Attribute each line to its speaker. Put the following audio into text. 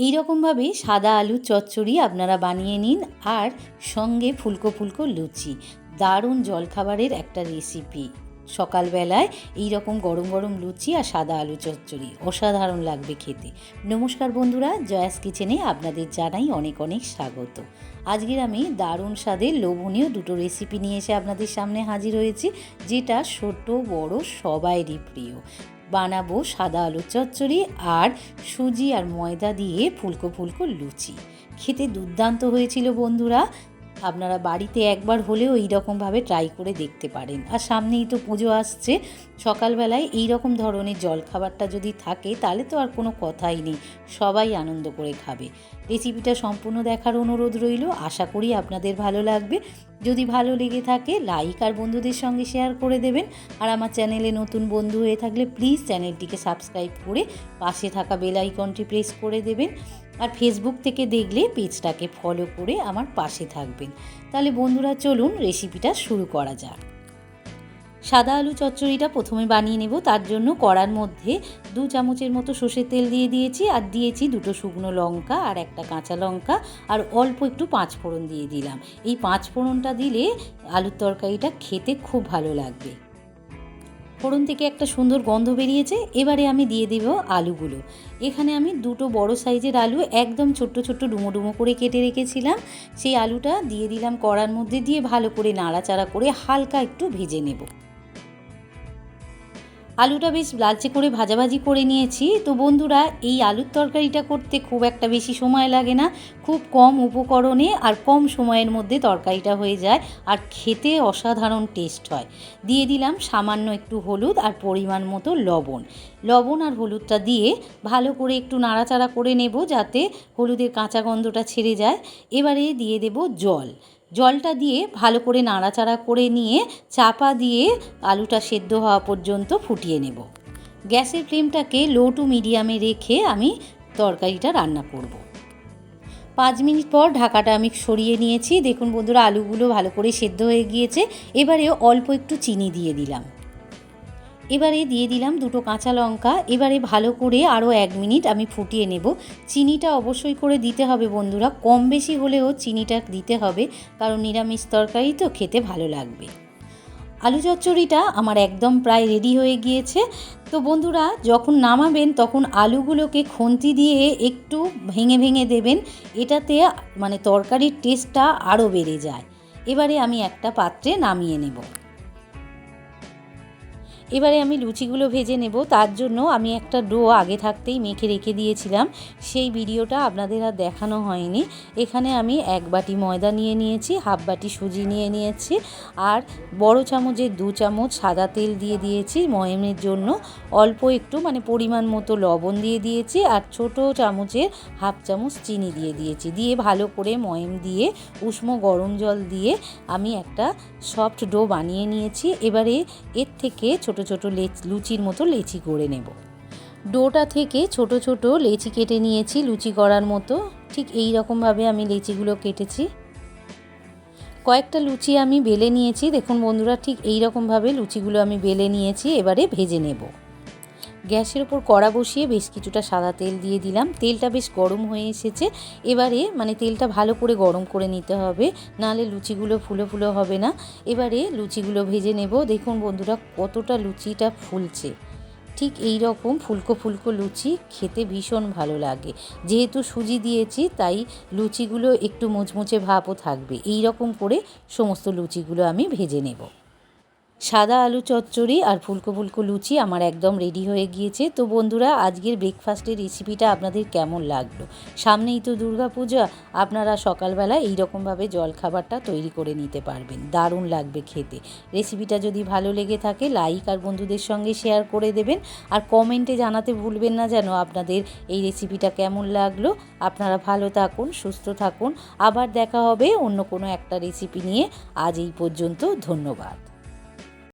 Speaker 1: এই রকমভাবে সাদা আলু চচ্চড়ি আপনারা বানিয়ে নিন আর সঙ্গে ফুলকো ফুলকো লুচি। দারুণ জলখাবারের একটা রেসিপি সকালবেলায় এই রকম গরম গরম লুচি আর সাদা আলু চচ্চড়ি। অসাধারণ লাগবে খেতে। নমস্কার বন্ধুরা, জয়াস কিচেনে আপনাদের জানাই অনেক অনেক স্বাগত। আজকের আমি দারুণ স্বাদের লোভনীয় দুটো রেসিপি নিয়ে এসে আপনাদের সামনে হাজির হয়েছি, যেটা ছোট, বড়, সবাইরই প্রিয়। বানাবো সাদা আলুর চচ্চড়ি আর সুজি আর ময়দা দিয়ে ফুলকো ফুলকো লুচি। খেতে দুর্দান্ত হয়েছিল বন্ধুরা। আপনারা বাড়িতে একবার হলেও এই রকমভাবে ট্রাই করে দেখতে পারেন। আর সামনেই তো পুজো আসছে, সকালবেলায় এই রকম ধরনের জলখাবারটা যদি থাকে, তাহলে তো আর কোনো কথাই নেই, সবাই আনন্দ করে খাবে। রেসিপিটা সম্পূর্ণ দেখার অনুরোধ রইল, আশা করি আপনাদের ভালো লাগবে। যদি ভালো লেগে থাকে লাইক আর বন্ধুদের সঙ্গে শেয়ার করে দেবেন। আর আমার চ্যানেলে নতুন বন্ধু হয়ে থাকলে প্লিজ চ্যানেলটিকে সাবস্ক্রাইব করে পাশে থাকা বেল আইকনটি প্রেস করে দেবেন। আর ফেসবুক থেকে দেখলে পেজটাকে ফলো করে আমার পাশে থাকবেন। তাহলে বন্ধুরা, চলুন রেসিপিটা শুরু করা যাক। সাদা আলু চচ্চড়িটা প্রথমে বানিয়ে নেব। তার জন্য কড়ার মধ্যে দু চামচের মতো সর্ষের তেল দিয়ে দিয়েছি আর দিয়েছি দুটো শুকনো লঙ্কা আর একটা কাঁচা লঙ্কা আর অল্প একটু পাঁচ ফোড়ন দিয়ে দিলাম। এই পাঁচ ফোড়নটা দিলে আলুর তরকারিটা খেতে খুব ভালো লাগবে। ফোড়ন থেকে একটা সুন্দর গন্ধ বেরিয়েছে, এবারে আমি দিয়ে দেব আলুগুলো। এখানে আমি দুটো বড় সাইজের আলু একদম ছোট্ট ছোট্ট ডুমো ডুমো করে কেটে রেখেছিলাম। সেই আলুটা দিয়ে দিলাম কড়ার মধ্যে দিয়ে ভালো করে নাড়াচাড়া করে হালকা একটু ভেজে নেব। আলুটা বেশ লালচে করে ভাজাভাজি করে নিয়েছি। তো বন্ধুরা, এই আলুর তরকারিটা করতে খুব একটা বেশি সময় লাগে না। খুব কম উপকরণে আর কম সময়ের মধ্যে তরকারিটা হয়ে যায় আর খেতে অসাধারণ টেস্ট হয়। দিয়ে দিলাম সামান্য একটু হলুদ আর পরিমাণ মতো লবণ। লবণ আর হলুদটা দিয়ে ভালো করে একটু নাড়াচাড়া করে নেব যাতে হলুদের কাঁচা গন্ধটা ছেড়ে যায়। এবারে দিয়ে দেব জল। জলটা দিয়ে ভালো করে নাড়াচাড়া করে নিয়ে চাপা দিয়ে আলুটা সেদ্ধ হওয়া পর্যন্ত ফুটিয়ে নেব। গ্যাসের ফ্লেমটাকে লো টু মিডিয়ামে রেখে আমি তরকারিটা রান্না করব। পাঁচ মিনিট পর ঢাকাটা আমি সরিয়ে নিয়েছি। দেখুন বন্ধুরা, আলুগুলো ভালো করে সেদ্ধ হয়ে গিয়েছে। এবারে অল্প একটু চিনি দিয়ে দিলাম। এবারে দিয়ে দিলাম দুটো কাঁচা লঙ্কা। এবারে ভালো করে আরও এক মিনিট আমি ফুটিয়ে নেব। চিনিটা অবশ্যই করে দিতে হবে বন্ধুরা। কম বেশি হলেও চিনিটা দিতে হবে, কারণ নিরামিষ তরকারি তো খেতে ভালো লাগবে। আলু চচ্চড়িটা আমার একদম প্রায় রেডি হয়ে গিয়েছে। তো বন্ধুরা, যখন নামাবেন তখন আলুগুলোকে খুন্তি দিয়ে একটু ভেঙে ভেঙে দেবেন। এটাতে মানে তরকারির টেস্টটা আরও বেড়ে যায়। এবারে আমি একটা পাত্রে নামিয়ে নেব। এবারে আমি লুচিগুলো ভেজে নেব। তার জন্য আমি একটা ডো আগে থাকতেই মেখে রেখে দিয়েছিলাম। সেই ভিডিওটা আপনাদের আর দেখানো হয়নি। এখানে আমি এক বাটি ময়দা নিয়ে নিয়েছি, হাফ বাটি সুজি নিয়ে নিয়েছি আর বড় চামচের দু চামচ সাদা তেল দিয়ে দিয়েছি ময়মের জন্য। অল্প একটু মানে পরিমাণ মতো লবণ দিয়ে দিয়েছি আর ছোট চামচের হাফ চামচ চিনি দিয়ে দিয়েছি। দিয়ে ভালো করে ময়ম দিয়ে উষ্ণ গরম জল দিয়ে আমি একটা সফট ডো বানিয়ে নিয়েছি। এবারে এর থেকে ছোট ছোট লুচির মতো লেচি করে নেব। ডোটা থেকে ছোট ছোট লেচি কেটে নিয়েছি লুচি করার মতো। ঠিক এই রকমভাবে আমি লেচিগুলো কেটেছি। কয়েকটা লুচি আমি বেলে নিয়েছি। দেখুন বন্ধুরা, ঠিক এই রকমভাবে লুচিগুলো আমি বেলে নিয়েছি, এবারে ভেজে নেব। গ্যাসের ওপর কড়া বসিয়ে বেশ কিছুটা সাদা তেল দিয়ে দিলাম। তেলটা বেশ গরম হয়ে এসেছে। এবারে মানে তেলটা ভালো করে গরম করে নিতে হবে। নাহলে লুচিগুলো ফুলো ফুলো হবে না। এবারে লুচিগুলো ভেজে নেব। দেখুন বন্ধুরা, কতটা লুচিটা ফুলছে। ঠিক এই রকম ফুলকো ফুলকো লুচি খেতে ভীষণ ভালো লাগে। যেহেতু সুজি দিয়েছি, তাই লুচিগুলো একটু মুচমুচে ভাবও থাকবে। এই রকম করে সমস্ত লুচিগুলো আমি ভেজে নেব। সাদা আলু চচ্চড়ি আর ফুলকো ফুলকো লুচি আমার একদম রেডি হয়ে গিয়েছে। তো বন্ধুরা, আজকের ব্রেকফাস্টের রেসিপিটা আপনাদের কেমন লাগল? সামনেই তো দুর্গা পূজা আপনারা সকালবেলা এই রকমভাবে জলখাবারটা তৈরি করে নিতে পারবেন। দারুণ লাগবে খেতে। রেসিপিটা যদি ভালো লেগে থাকে লাইক আর বন্ধুদের সঙ্গে শেয়ার করে দেবেন। আর কমেন্টে জানাতে ভুলবেন না যেন আপনাদের এই রেসিপিটা কেমন লাগল। আপনারা ভালো থাকুন, সুস্থ থাকুন। আবার দেখা হবে অন্য কোনো একটা রেসিপি নিয়ে। আজ এই পর্যন্ত, ধন্যবাদ।